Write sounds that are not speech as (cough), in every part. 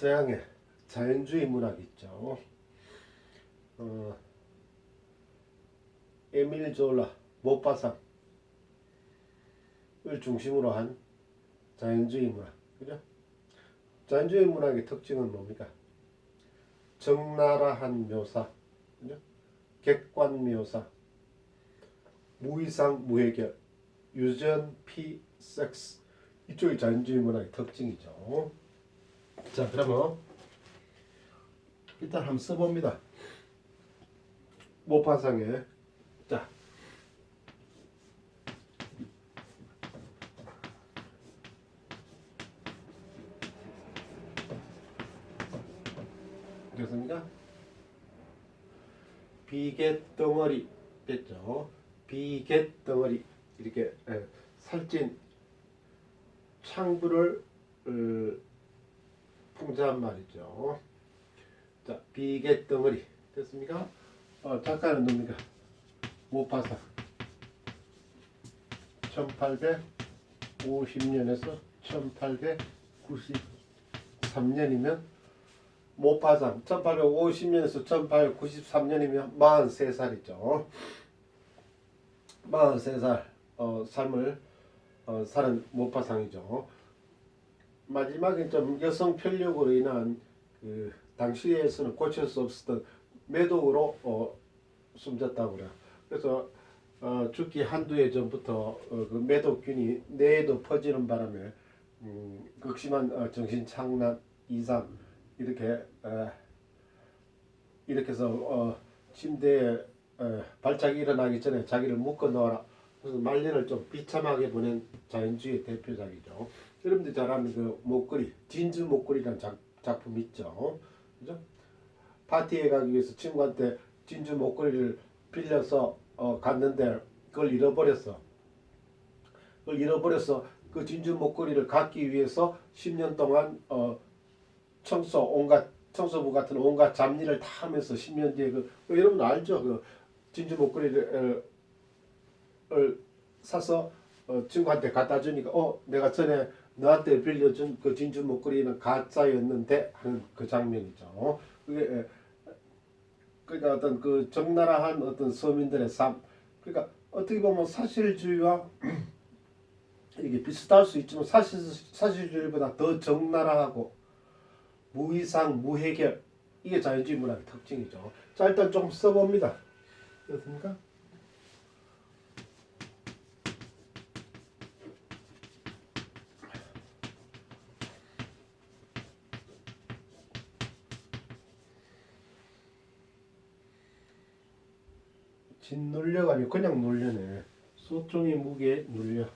서양의 자연주의 문학 있죠. 어, 에밀 졸라 모파상을 중심으로 한 자연주의 문학, 그죠? 자연주의 문학의 특징은 뭡니까? 적나라한 묘사, 그죠? 객관 묘사, 무이상 무해결, 유전 피 섹스 이쪽이 자연주의 문학의 특징이죠. 자 그러면 일단 한번 써봅니다. 모파상에 자 됐습니까? 비계 덩어리 됐죠? 비계 덩어리 이렇게 예, 살찐 창부를 어, 풍자한 말이죠. 자, 비계 덩어리 됐습니까? 어, 작가는 누굽니까? 모파사 1850년에서 1893년이면 모파상 1850년에서 1893년이면 43살이죠. 43살 어, 삶을 어, 사는 모파상이죠. 마지막에 좀 여성 편력으로 인한 그 당시에서는 고칠 수 없었던 매독으로 어, 숨졌다고 그래요. 그래서 어, 죽기 한두 해 전부터 어, 그 매독균이 뇌에도 퍼지는 바람에 음, 극심한 어, 정신 착란 이상 이렇게 에, 이렇게 해서 어, 침대에 에, 발작이 일어나기 전에 자기를 묶어 넣어라. 그래서 말년을 좀 비참하게 보낸 자연주의 대표작이죠. 여러분들 잘 아는 그 목걸이, 진주 목걸이라는 작, 작품 있죠. 그죠? 파티에 가기 위해서 친구한테 진주 목걸이를 빌려서 어, 갔는데 그걸 잃어버렸어. 그걸 잃어버려서 그 진주 목걸이를 갖기 위해서 10년 동안 어, 청소 온갖 청소부 같은 온갖 잡일을 다 하면서 10년 뒤에 그, 그 여러분 알죠? 그 진주 목걸이를 어, 을 사서 어, 친구한테 갖다 주니까 어 내가 전에 너한테 빌려준 그 진주 목걸이는 가짜였는데 하는 그 장면이죠. 그게 에, 그러니까 어떤 그 적나라한 어떤 서민들의 삶 그러니까 어떻게 보면 사실주의와 (clears throat) 이게 비슷할 수 있지만 사실 사실주의보다 더 적나라하고 무이상 무해결 이게 자연주의 문학의 특징이죠. 자 일단 좀 써봅니다. 그렇습니까? 짓눌려가 아니고 그냥 눌려네. 소종이 무게 눌려.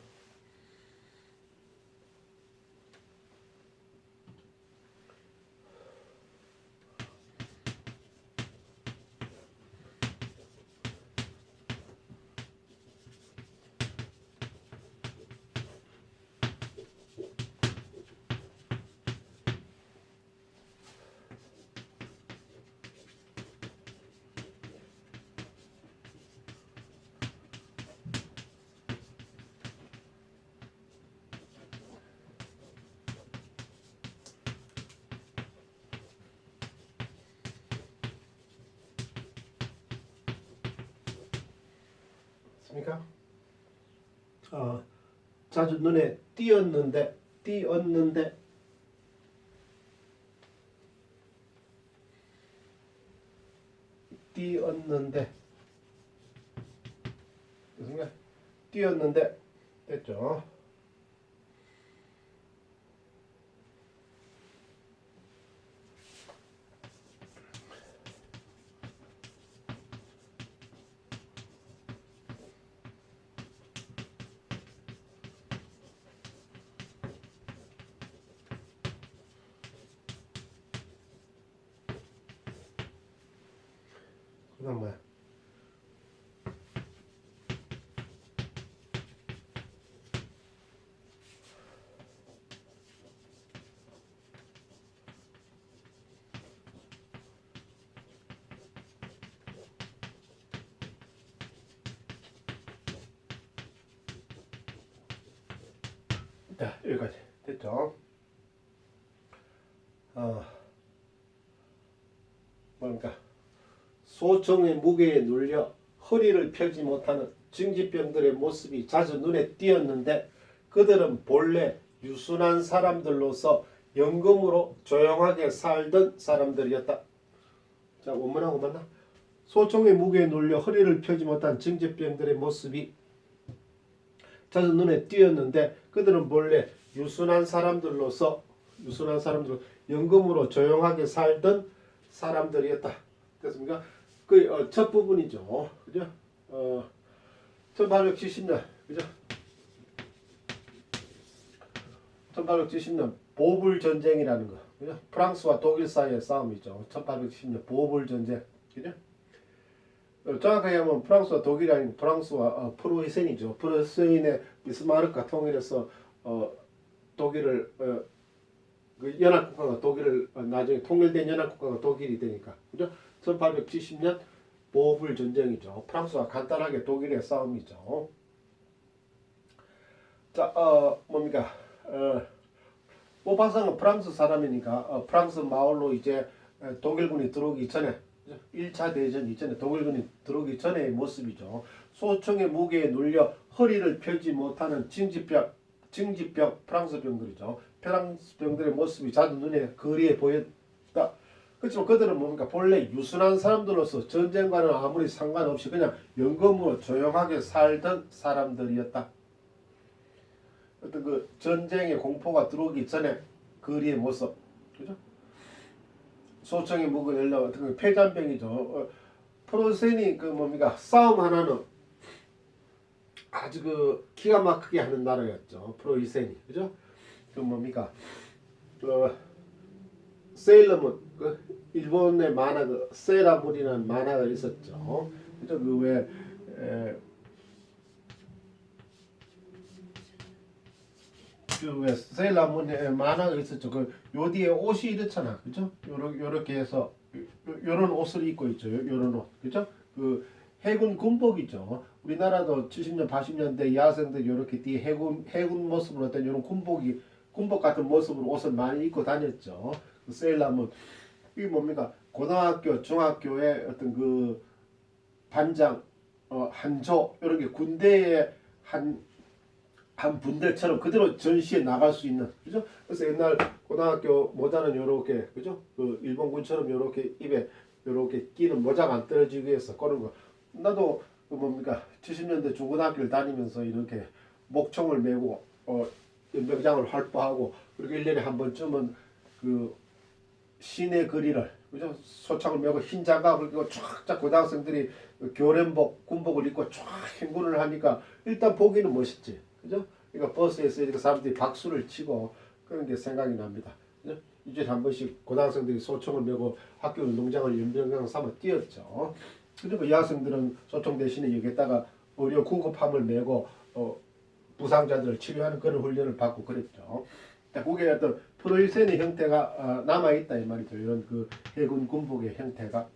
있습니까? 어, 자주 눈에 띄었는데 띄었는데 띄었는데 됐습니까? 띄었는데 됐죠? 자, 여기까지 됐죠? 어, 뭡니까? 소총의 무게에 눌려 허리를 펴지 못하는 증지병들의 모습이 자주 눈에 띄었는데 그들은 본래 유순한 사람들로서 연금으로 조용하게 살던 사람들이었다. 자, 원문하고 맞나? 소총의 무게에 눌려 허리를 펴지 못한 증지병들의 모습이 자주 눈에 띄었는데 그들은 본래 유순한 사람들로서 유순한 사람들 연금으로 조용하게 살던 사람들이었다. 됐습니까? 그첫 부분이죠. 그죠? 어, 1870년 그죠? 1870년 보불 전쟁이라는 거. 그죠? 프랑스와 독일 사이의 싸움이죠. 1870년 보불 전쟁. 그죠? 어, 정확하게 하면 프랑스와 독일이 아니고 프랑스와 어, 프로이센이죠. 프로이센의 비스마르크가 통일해서 어, 독일을 어, 그 연합국가가 독일을 어, 나중에 통일된 연합국가가 독일이 되니까 그죠? 1870년 보불 전쟁이죠. 프랑스와 간단하게 독일의 싸움이죠. 자, 어, 뭡니까? 어, 모파상은 프랑스 사람이니까 어, 프랑스 마을로 이제 어, 독일군이 들어오기 전에 1차 대전 이전에 독일군이 들어오기 전의 모습이죠. 소총의 무게에 눌려 허리를 펴지 못하는 징지병, 징지병 프랑스 병들이죠. 프랑스 병들의 모습이 자주 눈에 거리에 보였다. 그렇지만 그들은 뭡니까 본래 유순한 사람들로서 전쟁과는 아무리 상관없이 그냥 연금으로 조용하게 살던 사람들이었다. 어떤 그 전쟁의 공포가 들어오기 전에 거리의 모습, 그죠? 소총의 목을 열려 어떤 그 폐잔병이죠. 어, 프로센이 그 뭡니까 싸움 하나는 아주 그 기가 막히게 하는 나라였죠. 프로이센이 그죠? 그 뭡니까 어, 세일러문 그 일본의 만화 그 세라물이라는 만화가 있었죠. 그죠? 그왜 그왜 세일러문의 만화가 있었죠. 그요 뒤에 옷이 이렇잖아, 그죠? 요렇게 요렇게 해서 요, 요런 옷을 입고 있죠. 요, 요런 옷, 그죠? 그 해군 군복이죠. 우리나라도 70년, 80년대 여학생들 이렇게 뒤에 해군 해군 모습으로 어떤 이런 군복이 군복 같은 모습으로 옷을 많이 입고 다녔죠. 그 세일러문 이게 뭡니까? 고등학교, 중학교의 어떤 그 반장, 어, 한조 이런 게 군대의 한 한 분대처럼 그대로 전시에 나갈 수 있는 그죠? 그래서 옛날 고등학교 모자는 요렇게 그죠? 그 일본군처럼 요렇게 입에 요렇게 끼는 모자가 안 떨어지기 위해서 그런 거 나도 그 뭡니까 70년대 중고등학교를 다니면서 이렇게 목총을 메고 어 연병장을 활보하고 그리고 1년에 한 번쯤은 그 시내 거리를 그죠? 소창을 메고 흰 장갑을 끼고 쫙쫙 고등학생들이 그 교련복 군복을 입고 쫙 행군을 하니까 일단 보기는 멋있지 그죠? 그러니까 버스에서 이렇게 사람들이 박수를 치고 그런 게 생각이 납니다. 그죠? 이제 한 번씩 고등학생들이 소총을 메고 학교 운동장을 연병장 삼아 뛰었죠. 그리고 여학생들은 소총 대신에 여기다가 의료 구급함을 메고 어, 부상자들을 치료하는 그런 훈련을 받고 그랬죠. 그게 어떤 프로이센의 형태가 어, 남아 있다 이 말이죠. 이런 그 해군 군복의 형태가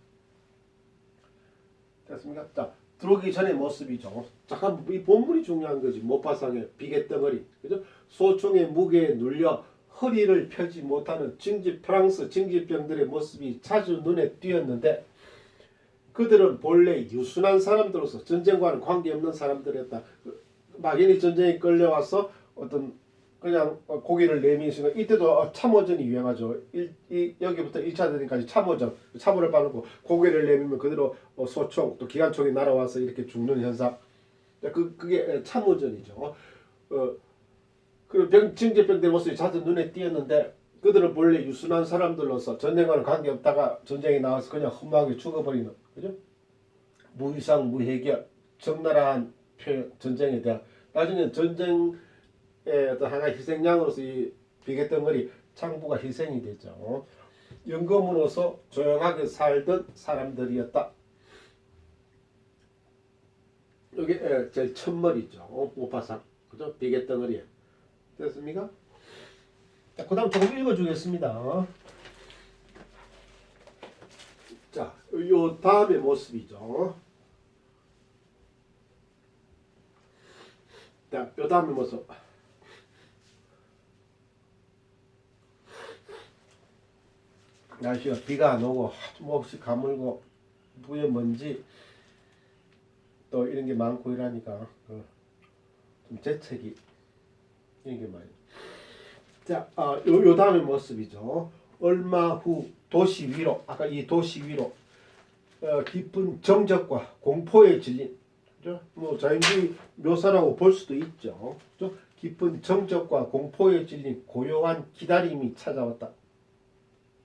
됐습니까? 자 들어오기 전의 모습이죠. 잠깐 이 본문이 중요한 거지. 모파상의 비계 덩어리, 그죠? 소총의 무게에 눌려 허리를 펴지 못하는 징지 프랑스 징지병들의 모습이 자주 눈에 띄었는데 그들은 본래 유순한 사람들로서 전쟁과는 관계없는 사람들이었다. 그 막연히 전쟁에 끌려와서 어떤 그냥 고개를 내미시는 이때도 참호전이 유행하죠. 일, 이, 여기부터 1차 대전까지 참호전, 참호를 바르고 고개를 내밀면 그대로 어, 소총 또 기관총이 날아와서 이렇게 죽는 현상. 그 그게 참호전이죠. 어, 그 병, 징제병들 모습이 자주 눈에 띄었는데 그들은 본래 유순한 사람들로서 전쟁과는 관계없다가 전쟁에 나와서 그냥 험하게 죽어버리는 그죠? 무위상 무해결 적나라한 표현, 전쟁에 대한 나중에 전쟁의 어떤 하나의 희생양으로서 이 비계덩어리 창부가 희생이 되죠. 연금으로서 조용하게 살던 사람들이었다. 이게 제일 첫머리죠. 우파상 그죠? 비계덩어리 됐습니까? 자, 그 다음 조금 읽어주겠습니다. 자, 요 다음의 모습이죠. 자, 요 다음의 모습. 날씨가 비가 안 오고 하도 몹시 가물고 부에 먼지 또 이런 게 많고 이러니까 그, 좀 재채기 이런 게 많이. 자, 아, 요, 요 다음에 모습이죠. 얼마 후 도시 위로 아까 이 도시 위로 어, 깊은 정적과 공포에 질린 그죠? 뭐 자연주의 묘사라고 볼 수도 있죠. 그죠? 깊은 정적과 공포에 질린 고요한 기다림이 찾아왔다.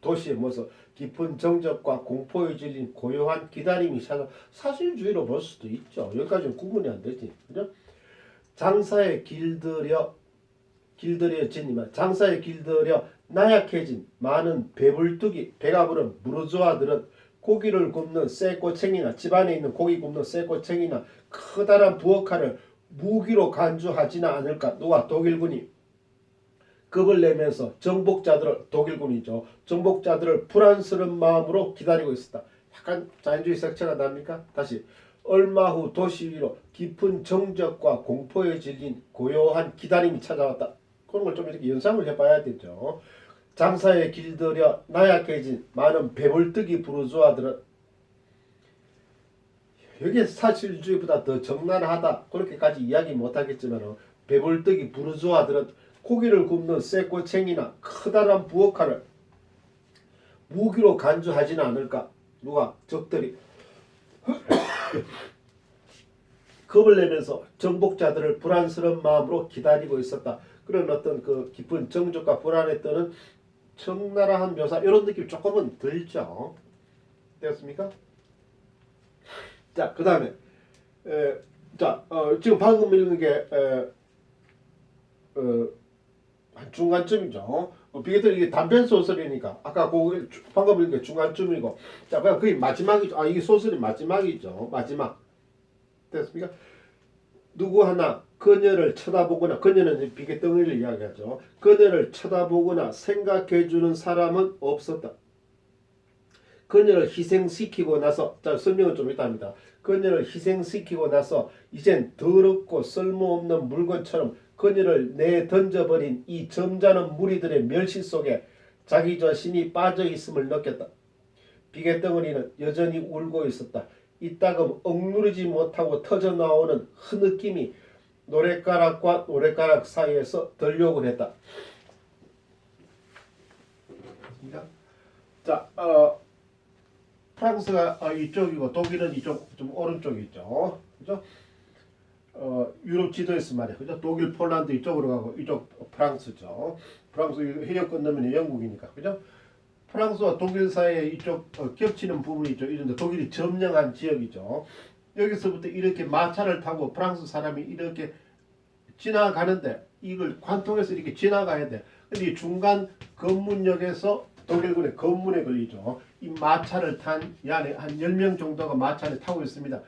도시의 모습, 깊은 정적과 공포에 질린 고요한 기다림이 찾아 사실주의로 볼 수도 있죠. 여기까지는 구분이 안 되지. 그죠? 장사에 길들여 길들여지니만 장사에 길들여 나약해진 많은 배불뚝이 배가 부른 무르주아들은 고기를 굽는 쇠꼬챙이나 집안에 있는 고기 굽는 쇠꼬챙이나 커다란 부엌칼을 무기로 간주하지는 않을까 누가 독일군이 겁을 내면서 정복자들을 독일군이죠. 정복자들을 불안스러운 마음으로 기다리고 있었다. 약간 자연주의 색채가 납니까? 다시 얼마 후 도시 위로 깊은 정적과 공포에 질린 고요한 기다림이 찾아왔다. 그런 걸 좀 이렇게 연상을 해봐야 되죠. 장사에 길들여 나약해진 많은 배불뜨기 부르주아들은 여기 사실주의보다 더 적나라하다. 그렇게까지 이야기 못하겠지만 배불뜨기 부르주아들은 고기를 굽는 쇠꼬챙이나 커다란 부엌칼을 무기로 간주하지는 않을까 누가 적들이 (coughs) 겁을 내면서 정복자들을 불안스러운 마음으로 기다리고 있었다. 그런 어떤 그 깊은 정적과 불안에 떠는 적나라한 묘사 이런 느낌 조금은 들죠. 되었습니까? 자, 그 다음에 자 어, 지금 방금 읽은 게 에, 어, 한 중간쯤이죠. 어, 비게들 이게 단편 소설이니까 아까 그 방금 읽은 게 중간쯤이고 자 그냥 거의 마지막이죠. 아 이게 소설이 마지막이죠. 마지막 됐습니까? 누구 하나 그녀를 쳐다보거나 그녀는 비계덩이를 이야기하죠. 그녀를 쳐다보거나 생각해주는 사람은 없었다. 그녀를 희생시키고 나서 자 설명은 좀 있답니다. 그녀를 희생시키고 나서 이젠 더럽고 쓸모없는 물건처럼 그녀를 내 던져버린 이 점잖은 무리들의 멸시 속에 자기 자신이 빠져 있음을 느꼈다. 비계덩어리는 여전히 울고 있었다. 이따금 억누르지 못하고 터져 나오는 흐느낌이 노랫가락과 노랫가락 사이에서 들려오곤 했다. 자, 어, 프랑스가 어, 이쪽이고 독일은 이쪽 좀 오른쪽이죠. 그죠? 어, 유럽 지도에서 말이야. 그죠? 독일, 폴란드 이쪽으로 가고 이쪽 프랑스죠. 프랑스 해역 건너면 영국이니까. 그죠? 프랑스와 독일 사이에 이쪽 어, 겹치는 부분이 있죠. 이런데 독일이 점령한 지역이죠. 여기서부터 이렇게 마차를 타고 프랑스 사람이 이렇게 지나가는데 이걸 관통해서 이렇게 지나가야 돼. 근데 이 중간 검문역에서 독일군의 검문에 걸리죠. 이 마차를 탄 이 안에 한 10명 정도가 마차를 타고 있습니다.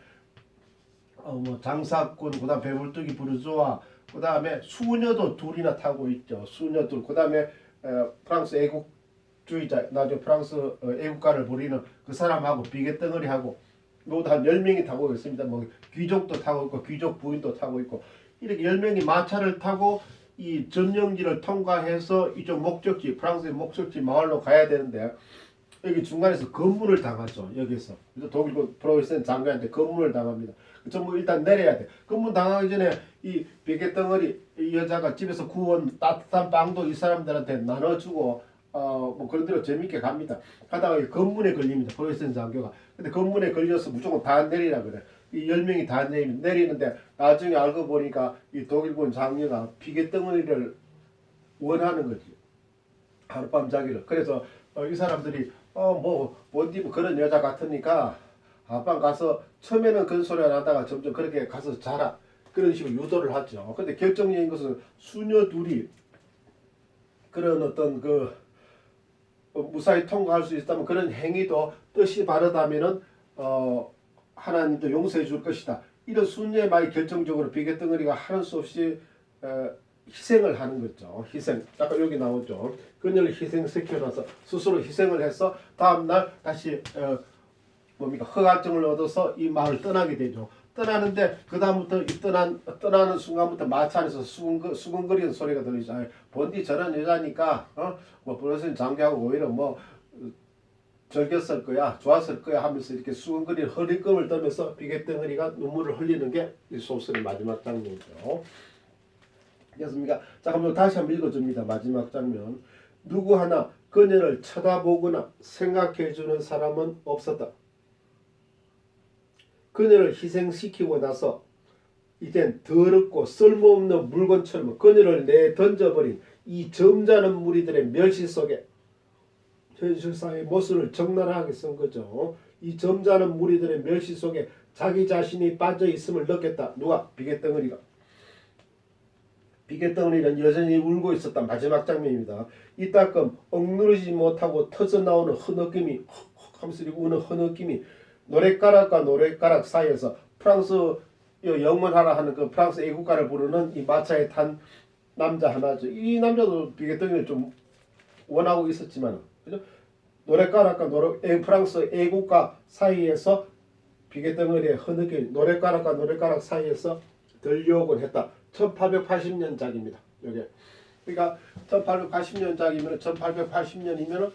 어, 뭐 장사꾼, 그다음 배불뚝이 부르주아, 그다음에 수녀도 둘이나 타고 있죠. 수녀 둘. 그다음에 어, 프랑스 애국주의자, 나중에 프랑스 어, 애국가를 부리는 그 사람하고 비계덩어리하고 모두 한 10명이 타고 있습니다. 뭐 귀족도 타고 있고 귀족 부인도 타고 있고 이렇게 10명이 마차를 타고 이 점령지를 통과해서 이쪽 목적지 프랑스의 목적지 마을로 가야 되는데 여기 중간에서 검문을 당하죠. 여기서 그래서 독일군 프로이센 장관한테 검문을 당합니다. 전부 일단 내려야 돼. 검문 당하기 전에 이 베개 덩어리 이 여자가 집에서 구운 따뜻한 빵도 이 사람들한테 나눠주고 어뭐 그런 대로 재밌게 갑니다. 가다가 이 검문에 걸립니다. 프로이센 장교가. 근데 검문에 걸려서 무조건 다 내리라 그래. 이 열 명이 다 내리, 내리는데 나중에 알고 보니까 이 독일군 장녀가 비계 덩어리를 원하는 거지. 하룻밤 자기를. 그래서 어, 이 사람들이 어뭐 어디 뭐 그런 여자 같으니까 하룻밤 가서 처음에는 그런 소리 안 하다가 점점 그렇게 가서 자라. 그런 식으로 유도를 하죠. 근데 결정적인 것은 수녀 둘이 그런 어떤 그 어, 무사히 통과할 수 있다면 그런 행위도 뜻이 바르다면은 어 하나님도 용서해 줄 것이다. 이런 순례의 말이 결정적으로 비계덩어리가 하는 수 없이 어, 희생을 하는 거죠. 희생. 아까 여기 나오죠. 그녀를 희생시켜놔서 스스로 희생을 해서 다음날 다시 어, 뭡니까 허가증을 얻어서 이 마을을 떠나게 되죠. 떠나는데 그 다음부터 이 떠난 떠나는 순간부터 마차 안에서 수근거, 수근거리는 소리가 들리죠. 아이, 본디 저런 여자니까 어뭐 버릇은 장교하고 오히려 뭐 즐겼을 거야, 좋았을 거야 하면서 이렇게 수근거리는 허리끈을 떨면서 비계덩어리가 눈물을 흘리는 게 이 소설의 마지막 장면이죠. 됐습니까? 자, 그럼 다시 한번 읽어줍니다. 마지막 장면. 누구 하나 그녀를 쳐다보거나 생각해주는 사람은 없었다. 그녀를 희생시키고 나서 이젠 더럽고 쓸모없는 물건처럼 그녀를 내 던져버린 이 점잖은 무리들의 멸시 속에 현실사의 모습을 적나라하게 쓴 거죠. 이 점잖은 무리들의 멸시 속에 자기 자신이 빠져 있음을 느꼈다. 누가? 비계덩어리가. 비계덩어리는 여전히 울고 있었다. 마지막 장면입니다. 이따금 억누르지 못하고 터져 나오는 흐느낌이 헉헉 하면서 우는 흐느낌이 노랫가락과 노랫가락 사이에서 프랑스 영문하라 하는 그 프랑스 애국가를 부르는 이 마차에 탄 남자 하나죠. 이 남자도 비계덩이를 좀 원하고 있었지만 그죠? 노랫가락과 노래 애- 프랑스 애국가 사이에서 비계덩어리의 흐느낌 노랫가락과 노랫가락 사이에서 들려오곤 했다. 1880년작입니다. 이게 그러니까 1880년작이면 1880년이면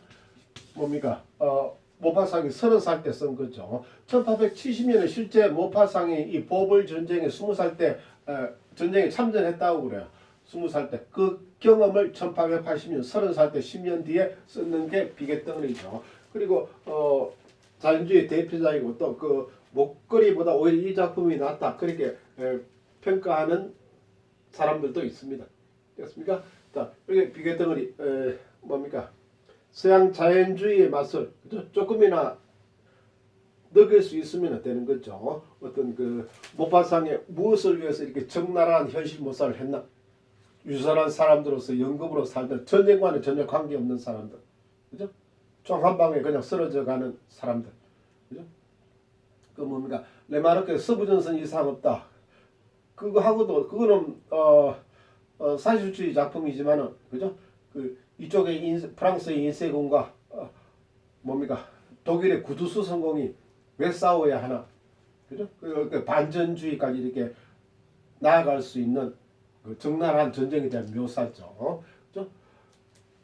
뭡니까? 어 모파상이 30살 때 쓴 거죠. 1870년에 실제 모파상이 이 보벌 전쟁에 20살 때 에, 전쟁에 참전했다고 그래요. 20살 때 그 경험을 1880년 30살 때 10년 뒤에 쓰는 게 비계덩어리죠. 그리고 어 자연주의 대표작이고 또 그 목걸이보다 오히려 이 작품이 낫다 그렇게 에, 평가하는 사람들도 있습니다. 됐습니까? 자, 여기 비계덩어리 에, 뭡니까? 서양 자연주의의 맛을? 조금이나 느낄 수 있으면 되는 거죠. 어떤 그 모파상에 무엇을 위해서 이렇게 적나라한 현실 모사를 했나? 유선한 사람들로서 연금으로 살던 전쟁과는 전혀 관계없는 사람들, 그죠? 총한 방에 그냥 쓰러져 가는 사람들, 그죠? 그 뭡니까? 레마르크의 서부전선 이상 없다. 그거 하고도 그거는 어, 어 사실주의 작품이지만은 그죠? 그 이쪽에 인, 프랑스의 인세군과 어, 뭡니까? 독일의 구두수 성공이 왜 싸워야 하나? 그죠? 그, 그 반전주의까지 이렇게 나아갈 수 있는 그 적나라한 전쟁에 대한 묘사죠. 그죠?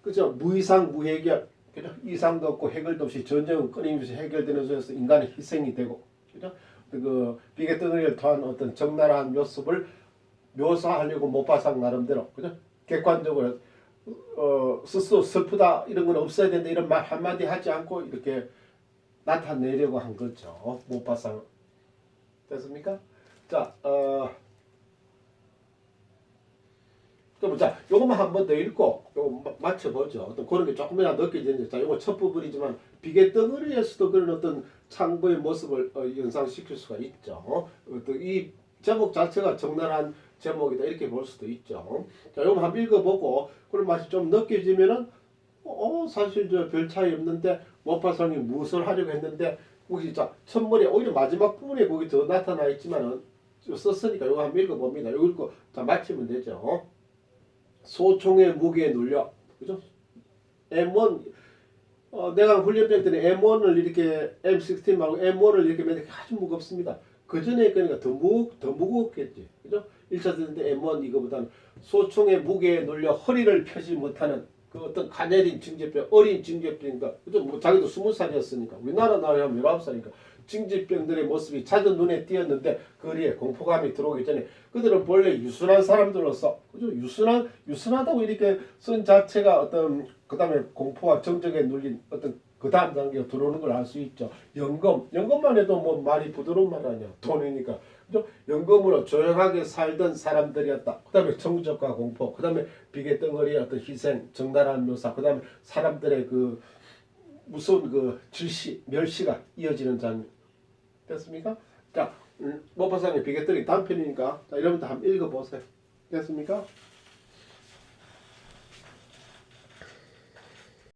그죠? 무이상 무해결. 그죠? 이상도 없고 해결도 없이 전쟁은 끊임없이 해결되는 속에서 인간의 희생이 되고. 그죠? 그 비계덩어리를 통한 어떤 적나라한 모습을 묘사하려고 모파상 나름대로 그죠? 객관적으로 어, 스스로 슬프다 이런 건 없어야 된다 이런 말 한마디 하지 않고 이렇게 나타내려고 한 거죠. 모파상 됐습니까? 자, 어, 그럼 자, 요것만 한 번 더 읽고 요거 마- 맞춰보죠. 어떤 그런 게 조금이나 느껴지는지. 자, 요거 첫 부분이지만 비계 덩어리에서도 그런 어떤 창고의 모습을 어, 연상시킬 수가 있죠. 어떤 이 제목 자체가 적나라한 제목이다 이렇게 볼 수도 있죠. 자, 요거 한번 읽어보고 그런 맛이 좀 느껴지면은 어 사실 저 별 차이 없는데 모파상이 무엇을 하려고 했는데 혹시 자 첫머리 오히려 마지막 부분에 거기 더 나타나 있지만은 썼으니까 요거 한번 읽어봅니다. 요거 읽고 자 맞히면 되죠. 소총의 무게에 눌려 그죠? M1 어, 내가 훈련병 때는 M1을 이렇게 M16 말고 M1을 이렇게 매는 게 아주 무겁습니다. 그 전에 그러니까 더 무, 더 무겁겠지. 그죠? 1차 대전 때 M1 이거보다는 소총의 무게에 눌려 허리를 펴지 못하는 그 어떤 가녀린 징제병, 어린 징제병인가. 그죠? 뭐 자기도 20살이었으니까. 우리나라 나이 하면 19살이니까. 징제병들의 모습이 자주 눈에 띄었는데 거리에 공포감이 들어오기 전에 그들은 본래 유순한 사람들로서 그죠? 유순한 유순하다고 이렇게 쓴 자체가 어떤 그다음에 공포와 정적에 눌린 어떤 그 다음 단계가 들어오는 걸 알 수 있죠. 연금, 연금만 해도 뭐 말이 부드러운 말 아니야. 돈이니까. 그죠? 연금으로 조용하게 살던 사람들이었다. 그 다음에 정적과 공포, 그 다음에 비계 덩어리의 어떤 희생, 정나라한 묘사, 그 다음에 사람들의 그 무서운 그 질시, 멸시가 이어지는 장면. 됐습니까? 자, 음, 모파상의 비계 덩어리 단편이니까 자, 이러면 한번 읽어보세요. 됐습니까?